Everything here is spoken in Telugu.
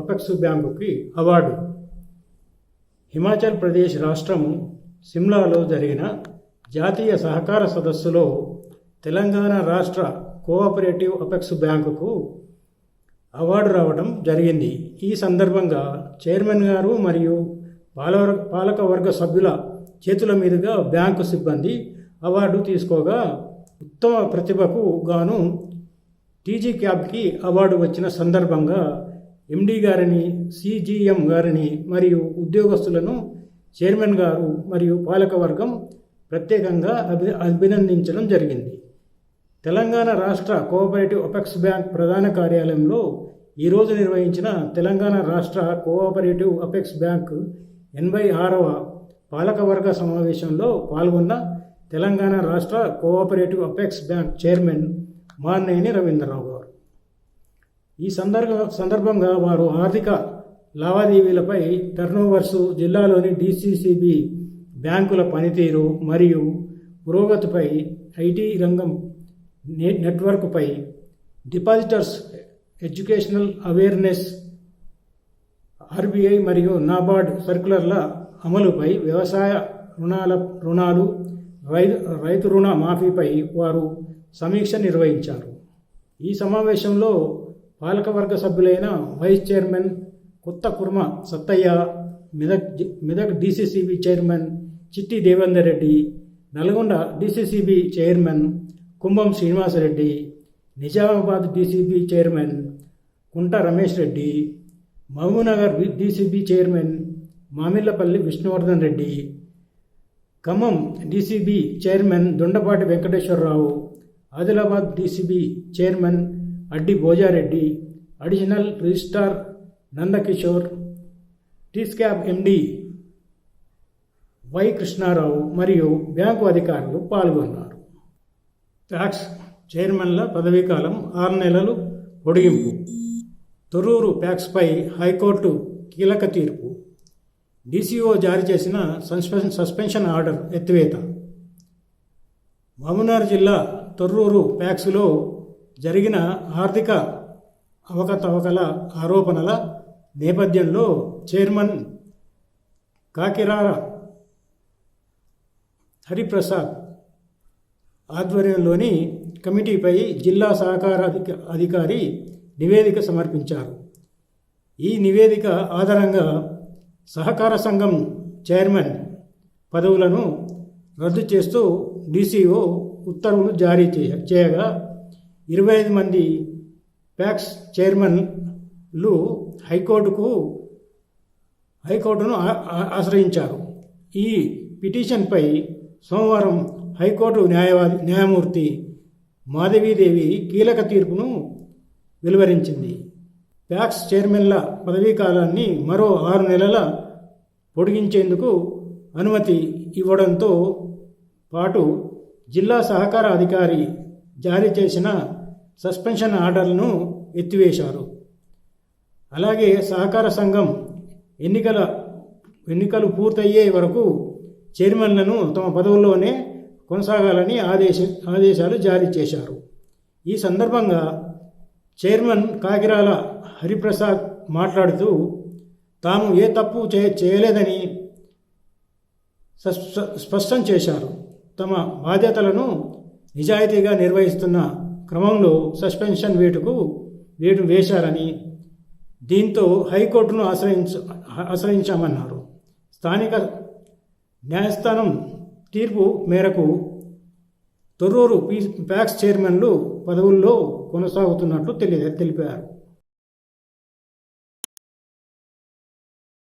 అపెక్స్ బ్యాంకుకి అవార్డు. హిమాచల్ ప్రదేశ్ రాష్ట్రం సిమ్లాలో జరిగిన జాతీయ సహకార సదస్సులో తెలంగాణ రాష్ట్ర కోఆపరేటివ్ అపెక్స్ బ్యాంకుకు అవార్డు రావడం జరిగింది. ఈ సందర్భంగా చైర్మన్ గారు మరియు పాలవర్ పాలకవర్గ సభ్యుల చేతుల మీదుగా బ్యాంకు సిబ్బంది అవార్డు తీసుకోగా ఉత్తమ ప్రతిభకు గాను టీజీ క్యాబ్కి అవార్డు వచ్చిన సందర్భంగా ఎండి గారిని సిజిఎం గారిని మరియు ఉద్యోగస్తులను చైర్మన్ గారు మరియు పాలకవర్గం ప్రత్యేకంగా అభి అభినందించడం జరిగింది. తెలంగాణ రాష్ట్ర కోఆపరేటివ్ అపెక్స్ బ్యాంక్ ప్రధాన కార్యాలయంలో ఈరోజు నిర్వహించిన తెలంగాణ రాష్ట్ర కోఆపరేటివ్ అపెక్స్ బ్యాంక్ ఎనభై ఆరవ పాలకవర్గ సమావేశంలో పాల్గొన్న తెలంగాణ రాష్ట్ర cooperative apex bank chairman Manneni Ravindra Rao గారు. ఈ సందర్భ సందర్భంగా వారు ఆర్థిక లావాదేవీలపై టర్నోవర్స్ జిల్లాలోని డిసిసిబి బ్యాంకుల పనితీరు మరియు పురోగతిపై ఐటీ రంగం నెట్వర్క్పై డిపాజిటర్స్ ఎడ్యుకేషనల్ అవేర్నెస్ ఆర్బీఐ మరియు నాబార్డ్ సర్కులర్ల అమలుపై వ్యవసాయ రుణాల రుణాలు రైతు రైతు రుణ మాఫీపై వారు సమీక్ష నిర్వహించారు. ఈ సమావేశంలో పాలకవర్గ సభ్యులైన vice chairman Kotha Kurma Sattaiah Medak Medak DCCB chairman Chitti Devender Reddy Nalgonda DCCB chairman Kumbham Srinivasa Reddy Nizamabad DCB chairman Kunta Ramesh Reddy Mahabubnagar DCB chairman Mamillapalli Vishnuvardhan Reddy Khammam DCB chairman Dondapati Venkateswara Rao Adilabad DCB chairman Addi Bhoja Reddy additional registrar Nandakishore TSCAB MD Y Krishna Rao మరియు బ్యాంకు అధికారులు పాల్గొన్నారు. ట్యాక్స్ చైర్మన్ల పదవీకాలం ఆరు నెలలు పొడిగింపు. తొర్రూరు ప్యాక్స్పై హైకోర్టు కీలక తీర్పు. డీసీఓ జారీ చేసిన సస్పెన్ సస్పెన్షన్ ఆర్డర్ ఎత్తివేత. మహబూబ్నగర్ జిల్లా తొర్రూరు ప్యాక్స్లో జరిగిన ఆర్థిక అవకతవకల ఆరోపణల నేపథ్యంలో చైర్మన్ కాకిరార హరిప్రసాద్ ఆధ్వర్యంలోని కమిటీపై జిల్లా సహకార అధిక అధికారి నివేదిక సమర్పించారు. ఈ నివేదిక ఆధారంగా సహకార సంఘం చైర్మన్ పదవులను రద్దు చేస్తూ డీసీఓ ఉత్తర్వులు జారీ చేయ చేయగా ఇరవై ఐదు మంది ప్యాక్స్ చైర్మన్లు హైకోర్టుకు హైకోర్టును ఆశ్రయించారు. ఈ పిటిషన్పై సోమవారం హైకోర్టు న్యాయవాది న్యాయమూర్తి మాధవీదేవి కీలక తీర్పును వెలువరించింది. ప్యాక్స్ చైర్మన్ల పదవీ కాలాన్ని మరో ఆరు నెలల పొడిగించేందుకు అనుమతి ఇవ్వడంతో పాటు జిల్లా సహకార అధికారి జారీ చేసిన సస్పెన్షన్ ఆర్డర్లను ఎత్తివేశారు. అలాగే సహకార సంఘం ఎన్నికల ఎన్నికలు పూర్తయ్యే వరకు చైర్మన్లను తమ పదవుల్లోనే కొనసాగాలని ఆదేశ ఆదేశాలు జారీ చేశారు. ఈ సందర్భంగా చైర్మన్ కాకిరాల హరిప్రసాద్ మాట్లాడుతూ తాము ఏ తప్పు చే చేయలేదని సస్- స్పష్టం చేశారు. తమ బాధ్యతలను నిజాయితీగా నిర్వహిస్తున్న క్రమంలో సస్పెన్షన్ వేటుకు వేటు వేశారని దీంతో హైకోర్టును ఆశ్రయించ ఆశ్రయించామన్నారు. స్థానిక న్యాయస్థానం తీర్పు మేరకు తొర్రూరు పీ ప్యాక్స్ చైర్మన్లు పదవుల్లో కొనసాగుతున్నట్లు తెలియ తెలిపారు.